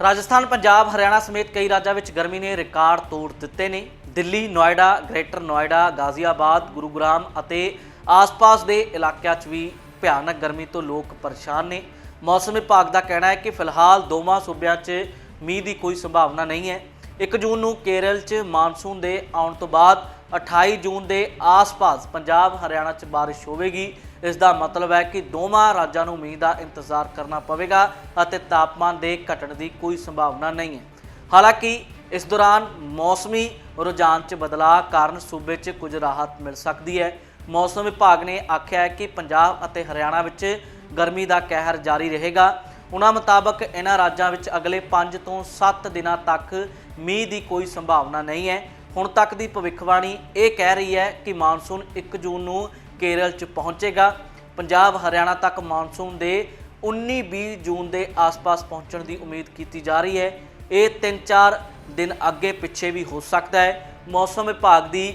ਰਾਜਸਥਾਨ, ਪੰਜਾਬ, ਹਰਿਆਣਾ ਸਮੇਤ ਕਈ ਰਾਜਾਂ ਵਿੱਚ ਗਰਮੀ ਨੇ ਰਿਕਾਰਡ ਤੋੜ ਦਿੱਤੇ ਨੇ। ਦਿੱਲੀ, ਨੋਇਡਾ, ਗ੍ਰੇਟਰ ਨੋਇਡਾ, ਗਾਜ਼ੀਆਬਾਦ, ਗੁਰੂਗ੍ਰਾਮ ਅਤੇ ਆਸ-ਪਾਸ ਦੇ ਇਲਾਕਿਆਂ 'ਚ ਵੀ ਭਿਆਨਕ ਗਰਮੀ ਤੋਂ ਲੋਕ ਪਰੇਸ਼ਾਨ ਨੇ। ਮੌਸਮ ਵਿਭਾਗ ਦਾ ਕਹਿਣਾ ਹੈ ਕਿ ਫਿਲਹਾਲ ਦੋਵਾਂ ਸੂਬਿਆਂ 'ਚ ਮੀਂਹ ਦੀ ਕੋਈ ਸੰਭਾਵਨਾ ਨਹੀਂ ਹੈ। 1 ਜੂਨ ਨੂੰ ਕੇਰਲ 'ਚ ਮਾਨਸੂਨ ਦੇ ਆਉਣ ਤੋਂ ਬਾਅਦ 28 ਜੂਨ ਦੇ ਆਸ-ਪਾਸ ਪੰਜਾਬ, ਹਰਿਆਣਾ 'ਚ ਬਾਰਿਸ਼ ਹੋਵੇਗੀ। ਇਸ ਦਾ ਮਤਲਬ ਹੈ ਕਿ ਦੋਵਾਂ ਰਾਜਾਂ ਨੂੰ ਮੀਂਹ ਦਾ ਇੰਤਜ਼ਾਰ ਕਰਨਾ ਪਵੇਗਾ ਅਤੇ ਤਾਪਮਾਨ ਦੇ ਘਟਣ ਦੀ ਕੋਈ ਸੰਭਾਵਨਾ ਨਹੀਂ ਹੈ। ਹਾਲਾਂਕਿ, ਇਸ ਦੌਰਾਨ ਮੌਸਮੀ ਰੁਝਾਨ 'ਚ ਬਦਲਾਅ ਕਾਰਨ ਸੂਬੇ 'ਚ ਕੁਝ ਰਾਹਤ ਮਿਲ ਸਕਦੀ ਹੈ। ਮੌਸਮ ਵਿਭਾਗ ਨੇ ਆਖਿਆ ਹੈ ਕਿ ਪੰਜਾਬ ਅਤੇ ਹਰਿਆਣਾ ਵਿੱਚ ਗਰਮੀ ਦਾ ਕਹਿਰ ਜਾਰੀ ਰਹੇਗਾ। ਉਹਨਾਂ ਮੁਤਾਬਕ ਇਹਨਾਂ ਰਾਜਾਂ ਵਿੱਚ ਅਗਲੇ 5 ਤੋਂ 7 ਦਿਨਾਂ ਤੱਕ ਮੀਂਹ ਦੀ ਕੋਈ ਸੰਭਾਵਨਾ ਨਹੀਂ ਹੈ। ਹੁਣ ਤੱਕ ਦੀ ਭਵਿੱਖਬਾਣੀ ਇਹ ਕਹਿ ਰਹੀ ਹੈ ਕਿ ਮਾਨਸੂਨ 1 ਜੂਨ ਨੂੰ ਕੇਰਲ 'ਚ ਪਹੁੰਚੇਗਾ। ਪੰਜਾਬ ਹਰਿਆਣਾ ਤੱਕ ਮਾਨਸੂਨ ਦੇ 19-20 ਜੂਨ ਦੇ ਆਸ-ਪਾਸ ਪਹੁੰਚਣ ਦੀ ਉਮੀਦ ਕੀਤੀ ਜਾ ਰਹੀ ਹੈ। ਇਹ 3-4 ਦਿਨ ਅੱਗੇ ਪਿੱਛੇ ਵੀ ਹੋ ਸਕਦਾ ਹੈ। ਮੌਸਮ ਵਿਭਾਗ ਦੀ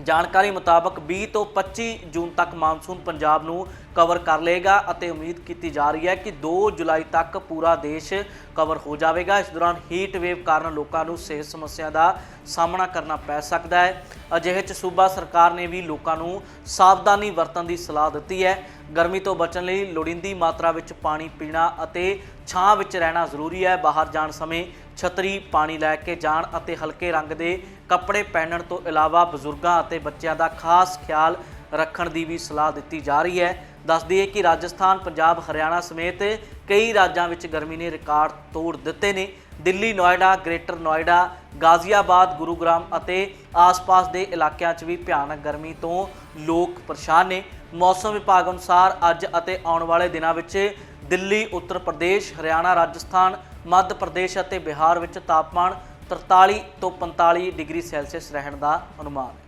ਜਾਣਕਾਰੀ ਮੁਤਾਬਕ 20 ਤੋਂ 25 ਜੂਨ ਤੱਕ ਮਾਨਸੂਨ ਪੰਜਾਬ ਨੂੰ ਕਵਰ ਕਰ ਲਏਗਾ ਅਤੇ ਉਮੀਦ ਕੀਤੀ ਜਾ ਰਹੀ ਹੈ ਕਿ 2 ਜੁਲਾਈ ਤੱਕ ਪੂਰਾ ਦੇਸ਼ ਕਵਰ ਹੋ ਜਾਵੇਗਾ। ਇਸ ਦੌਰਾਨ ਹੀਟ ਵੇਵ ਕਾਰਨ ਲੋਕਾਂ ਨੂੰ ਸਿਹਤ ਸਮੱਸਿਆ ਦਾ ਸਾਹਮਣਾ ਕਰਨਾ ਪੈ ਸਕਦਾ ਹੈ। ਅਜਿਹੇ ਚ ਸੂਬਾ ਸਰਕਾਰ ਨੇ ਵੀ ਲੋਕਾਂ ਨੂੰ ਸਾਵਧਾਨੀ ਵਰਤਣ ਦੀ ਸਲਾਹ ਦਿੱਤੀ ਹੈ। ਗਰਮੀ ਤੋਂ ਬਚਣ ਲਈ ਲੋੜੀਂਦੀ ਮਾਤਰਾ ਵਿੱਚ ਪਾਣੀ ਪੀਣਾ ਅਤੇ ਛਾਂ ਵਿੱਚ ਰਹਿਣਾ ਜ਼ਰੂਰੀ ਹੈ। ਬਾਹਰ ਜਾਣ ਸਮੇਂ ਛਤਰੀ ਪਾਣੀ ਲੈ ਕੇ ਜਾਣ ਅਤੇ ਹਲਕੇ ਰੰਗ ਦੇ ਕੱਪੜੇ ਪਹਿਨਣ ਤੋਂ ਇਲਾਵਾ ਬਜ਼ੁਰਗਾਂ ਅਤੇ ਬੱਚਿਆਂ ਦਾ ਖਾਸ ਖਿਆਲ ਰੱਖਣ ਦੀ ਵੀ ਸਲਾਹ ਦਿੱਤੀ ਜਾ ਰਹੀ ਹੈ। ਦੱਸ ਦਈਏ ਕਿ ਰਾਜਸਥਾਨ, ਪੰਜਾਬ, ਹਰਿਆਣਾ ਸਮੇਤ ਕਈ ਰਾਜਾਂ ਵਿੱਚ ਗਰਮੀ ਨੇ ਰਿਕਾਰਡ ਤੋੜ ਦਿੱਤੇ ਨੇ। ਦਿੱਲੀ, ਨੋਇਡਾ, ਗ੍ਰੇਟਰ ਨੋਇਡਾ, ਗਾਜ਼ੀਆਬਾਦ, ਗੁਰੂਗ੍ਰਾਮ ਅਤੇ ਆਸ-ਪਾਸ ਦੇ ਇਲਾਕਿਆਂ 'ਚ ਵੀ ਭਿਆਨਕ ਗਰਮੀ ਤੋਂ ਲੋਕ ਪਰੇਸ਼ਾਨ ਨੇ। ਮੌਸਮ ਵਿਭਾਗ ਅਨੁਸਾਰ ਅੱਜ ਅਤੇ ਆਉਣ ਵਾਲੇ ਦਿਨਾਂ ਵਿੱਚ ਦਿੱਲੀ, ਉੱਤਰ ਪ੍ਰਦੇਸ਼, ਹਰਿਆਣਾ, ਰਾਜਸਥਾਨ, ਮੱਧ ਪ੍ਰਦੇਸ਼ ਅਤੇ ਬਿਹਾਰ ਵਿੱਚ ਤਾਪਮਾਨ 43 ਤੋਂ 45 ਡਿਗਰੀ ਸੈਲਸੀਅਸ ਰਹਿਣ ਦਾ ਅਨੁਮਾਨ ਹੈ।